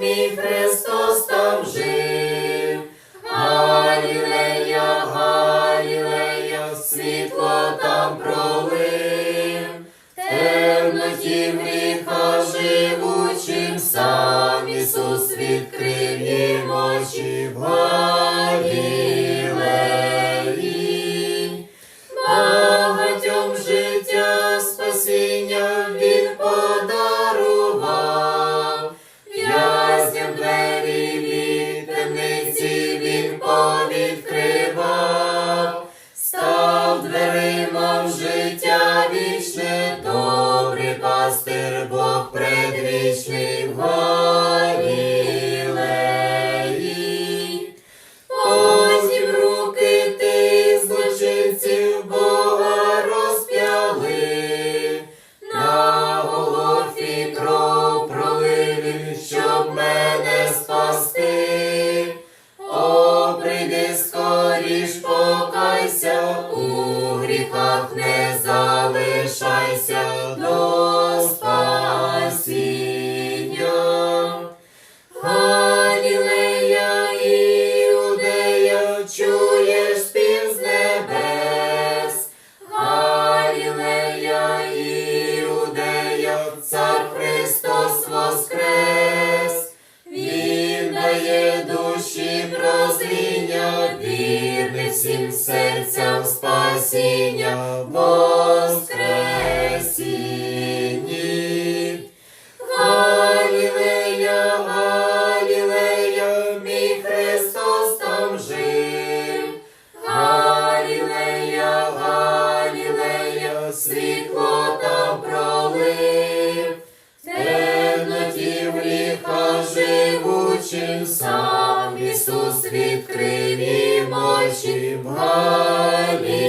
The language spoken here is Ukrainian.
мій Христос там жив, Галілея, Галілея, світло там пролив, темноті гріха живучим, сам Ісус відкрив їм очі в Галілеї. багатьом життя спасіння. Вічне, добрий пастир Бог предвічний в Галілеї. Потім руки ти злочинців Бога розп'яли, на Голгофі кров пролили, щоб мене спасти. О, прийди скоріш, покайся, у гріхах не залишайся до спасіння. Галілея, Іудея, чуєш спів з небес. Галілея, Іудея, цар Христос воскрес. Він дає душі прозріння, вірне всім серцям спасіння, воскресінні. Світло там пролив. Темноті гріха живучим, сам Ісус відкрив очі Галілеї.